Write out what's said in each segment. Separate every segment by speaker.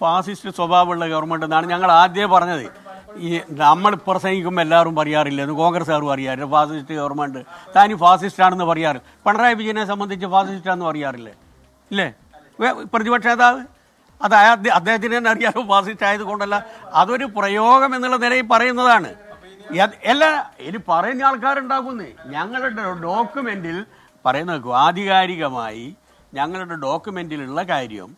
Speaker 1: Fascist സ്വഭാവമുള്ള government എന്നാണ് ഞങ്ങൾ ആദ്യമേ പറഞ്ഞത്. ഈ നമ്മൾ പ്രസംഗിക്കുമ്പോൾ എല്ലാവരും പറയാറില്ല ഇത് കോൺഗ്രസ്സുകാരും അറിയാറില്ല ഫാസിസ്റ്റ് ഗവൺമെന്റ് താൻ ഫാസിസ്റ്റ് ആണെന്ന് പറയാറ്. പിണറായി വിജയനെ സംബന്ധിച്ച് ഫാസിസ്റ്റ് ആണെന്ന് പറയാറില്ലേ? ഇല്ലേ? പ്രതിപക്ഷ നേതാവ്? അത് അദ്ദേഹത്തിന് തന്നെ അറിയാമോ ഫാസിസ്റ്റ് ആയതുകൊണ്ടല്ല അതൊരു പ്രയോഗം എന്നുള്ള നിലയിൽ പറയുന്നതാണ്. എല്ലാ ഇനി പറയുന്ന ആൾക്കാരുണ്ടാക്കുന്നേ ഞങ്ങളുടെ ഡോക്യുമെന്റിൽ പറയുന്ന ആധികാരികമായി ഞങ്ങളുടെ ഡോക്യുമെന്റിലുള്ള കാര്യം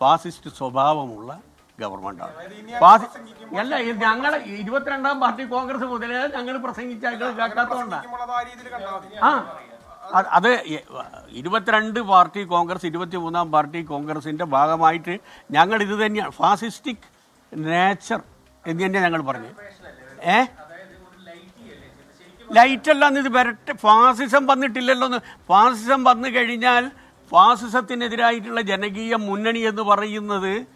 Speaker 1: ഫാസിസ്റ്റ് സ്വഭാവമുള്ള ഗവൺമെന്റാണ് ഫാസി അല്ല ഇത് ഞങ്ങൾ ഇരുപത്തിരണ്ടാം പാർട്ടി കോൺഗ്രസ് മുതലേ ഞങ്ങൾ പ്രസംഗിച്ചായിട്ട് കേൾക്കാത്തതുകൊണ്ടാണ്
Speaker 2: അത് ആ
Speaker 1: അത് ഇരുപത്തിരണ്ട് പാർട്ടി കോൺഗ്രസ് ഇരുപത്തി മൂന്നാം പാർട്ടി കോൺഗ്രസിന്റെ ഭാഗമായിട്ട് ഞങ്ങൾ ഇത് തന്നെയാണ്. ഫാസിസ്റ്റിക് നേച്ചർ എന്ന് തന്നെയാണ് ഞങ്ങൾ പറഞ്ഞു. ഏ? ലൈറ്റ് അല്ലാന്ന് ഇത് വരട്ടെ. ഫാസിസം വന്നിട്ടില്ലല്ലോ എന്ന് ഫാസിസം വന്നു കഴിഞ്ഞാൽ ഫാസിസത്തിനെതിരായിട്ടുള്ള ജനകീയ മുന്നണി എന്ന് പറയുന്നത്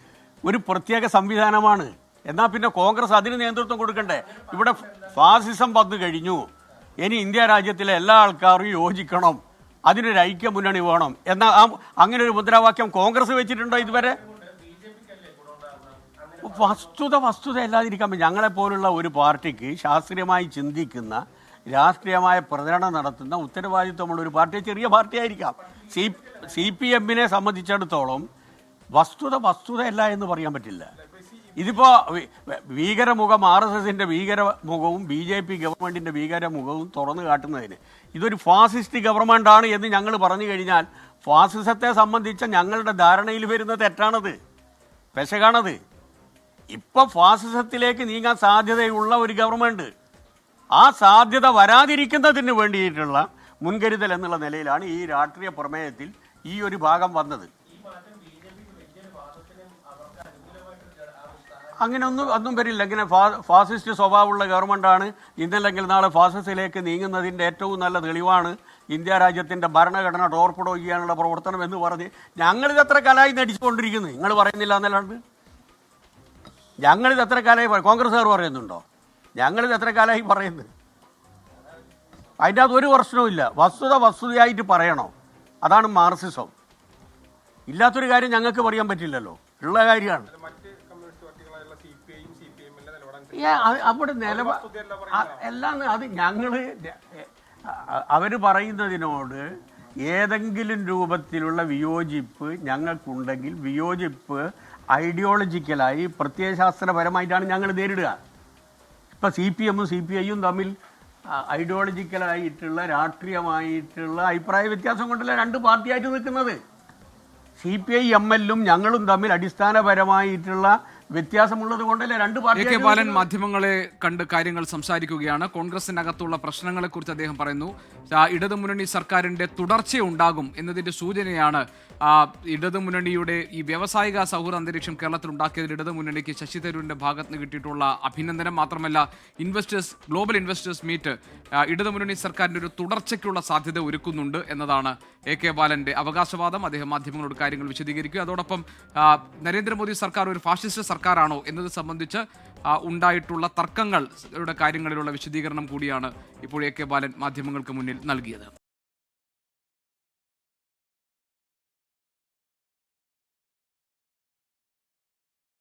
Speaker 1: ഒരു പ്രത്യേക സംവിധാനമാണ്. എന്നാൽ പിന്നെ കോൺഗ്രസ് അതിന് നേതൃത്വം കൊടുക്കണ്ടേ? ഇവിടെ ഫാസിസം വന്നു കഴിഞ്ഞു. ഇനി ഇന്ത്യ രാജ്യത്തിലെ എല്ലാ ആൾക്കാരും യോജിക്കണം. അതിനൊരു ഐക്യ മുന്നണി വേണം. എന്നാൽ ആ അങ്ങനെ ഒരു മുദ്രാവാക്യം കോൺഗ്രസ് വെച്ചിട്ടുണ്ടോ ഇതുവരെ? വസ്തുത വസ്തുത അല്ലാതിരിക്കാൻ ഞങ്ങളെ ഞങ്ങളെപ്പോലുള്ള ഒരു പാർട്ടിക്ക് ശാസ്ത്രീയമായി ചിന്തിക്കുന്ന രാഷ്ട്രീയമായ പ്രചരണം നടത്തുന്ന ഉത്തരവാദിത്വമുള്ള ഒരു പാർട്ടി ചെറിയ പാർട്ടി ആയിരിക്കാം സി സി പി എമ്മിനെ സംബന്ധിച്ചിടത്തോളം വസ്തുത വസ്തുതയല്ല എന്ന് പറയാൻ പറ്റില്ല. ഇതിപ്പോൾ ഭീകരമുഖം ആർ എസ് എസിന്റെ ഭീകരമുഖവും ബി ജെ പി ഗവൺമെന്റിന്റെ ഭീകരമുഖവും തുറന്നു കാട്ടുന്നതിന്. ഇതൊരു ഫാസിസ്റ്റ് ഗവൺമെന്റാണ് എന്ന് ഞങ്ങൾ പറഞ്ഞു കഴിഞ്ഞാൽ ഫാസിസത്തെ സംബന്ധിച്ച ഞങ്ങളുടെ ധാരണയിൽ വരുന്ന തെറ്റാണത്. പെശകാണത്. ഇപ്പം ഫാസിസത്തിലേക്ക് നീങ്ങാൻ സാധ്യതയുള്ള ഒരു ഗവൺമെന്റ് ആ സാധ്യത വരാതിരിക്കുന്നതിന് വേണ്ടിയിട്ടുള്ള മുൻകരുതൽ എന്നുള്ള നിലയിലാണ് ഈ രാഷ്ട്രീയ പ്രമേയത്തിൽ ഈ ഒരു ഭാഗം വന്നത്. അങ്ങനെ ഒന്നും ഒന്നും വരില്ല. ഇങ്ങനെ ഫാസിസ്റ്റ് സ്വഭാവമുള്ള ഗവൺമെന്റാണ് ഇന്നല്ലെങ്കിൽ നാളെ ഫാസിസ്റ്റിലേക്ക് നീങ്ങുന്നതിന്റെ ഏറ്റവും നല്ല തെളിവാണ് ഇന്ത്യ രാജ്യത്തിന്റെ ഭരണഘടന ടോർപ്പിടോ ചെയ്യാനുള്ള പ്രവർത്തനം എന്ന് പറഞ്ഞ് ഞങ്ങളിത് എത്ര കാലമായി നടിച്ചുകൊണ്ടിരിക്കുന്നു. നിങ്ങൾ പറയുന്നില്ല എന്നല്ലാണ്ട്. ഞങ്ങളിത് എത്ര കാലമായി കോൺഗ്രസ്സുകാർ പറയുന്നുണ്ടോ? ഞങ്ങളിത് എത്ര കാലമായി പറയുന്നത് അതിന്റെ അത് ഒരു പ്രശ്നവും ഇല്ല. വസ്തുത വസ്തുതയായിട്ട് പറയണോ? അതാണ് മാർസിസം. ഇല്ലാത്തൊരു കാര്യം ഞങ്ങൾക്ക് പറയാൻ പറ്റില്ലല്ലോ. ഉള്ള കാര്യമാണ്. അവിടെ നിലപാ എല്ലാം അത് ഞങ്ങൾ അവർ പറയുന്നതിനോട് ഏതെങ്കിലും രൂപത്തിലുള്ള വിയോജിപ്പ് ഞങ്ങൾക്കുണ്ടെങ്കിൽ വിയോജിപ്പ് ഐഡിയോളജിക്കലായി പ്രത്യയശാസ്ത്രപരമായിട്ടാണ് ഞങ്ങൾ നേരിടുക. ഇപ്പം സി പി എമ്മും സി പി ഐയും തമ്മിൽ ഐഡിയോളജിക്കലായിട്ടുള്ള രാഷ്ട്രീയമായിട്ടുള്ള അഭിപ്രായ വ്യത്യാസം കൊണ്ടല്ല രണ്ട് പാർട്ടിയായിട്ട് നിൽക്കുന്നത്? സി പി ഐ എം എല്ലും ഞങ്ങളും തമ്മിൽ അടിസ്ഥാനപരമായിട്ടുള്ള വ്യത്യാസമുള്ളത് കൊണ്ടല്ലേ രണ്ട് പാർട്ടി
Speaker 3: ബാലൻ മാധ്യമങ്ങളെ കണ്ട് കാര്യങ്ങൾ സംസാരിക്കുകയാണ്. കോൺഗ്രസിനകത്തുള്ള പ്രശ്നങ്ങളെക്കുറിച്ച് അദ്ദേഹം പറയുന്നു. ഇടതുമുന്നണി സർക്കാരിന്റെ തുടർച്ചയുണ്ടാകും എന്നതിന്റെ സൂചനയാണ് ഇടതുമുന്നണിയുടെ ഈ വ്യവസായിക സൗഹൃദ അന്തരീക്ഷം കേരളത്തിൽ ഉണ്ടാക്കിയതിൽ ഇടതുമുന്നണിക്ക് ശശി തരൂരിന്റെ ഭാഗത്ത് നിന്ന് കിട്ടിയിട്ടുള്ള അഭിനന്ദനം മാത്രമല്ല ഇൻവെസ്റ്റേഴ്സ് ഗ്ലോബൽ ഇൻവെസ്റ്റേഴ്സ് മീറ്റ് ഇടതുമുന്നണി സർക്കാരിന്റെ ഒരു തുടർച്ചയ്ക്കുള്ള സാധ്യത ഒരുക്കുന്നുണ്ട് എന്നതാണ് എ കെ ബാലന്റെ അവകാശവാദം. അദ്ദേഹം മാധ്യമങ്ങളോട് കാര്യങ്ങൾ വിശദീകരിക്കുക. അതോടൊപ്പം നരേന്ദ്രമോദി സർക്കാർ ഒരു ഫാഷിസ്റ്റ് സർക്കാരാണോ എന്നത് സംബന്ധിച്ച് ഉണ്ടായിട്ടുള്ള തർക്കങ്ങളുടെ കാര്യങ്ങളിലുള്ള വിശദീകരണം കൂടിയാണ് ഇപ്പോൾ എ കെ ബാലൻ മാധ്യമങ്ങൾക്ക് മുന്നിൽ നൽകിയത്.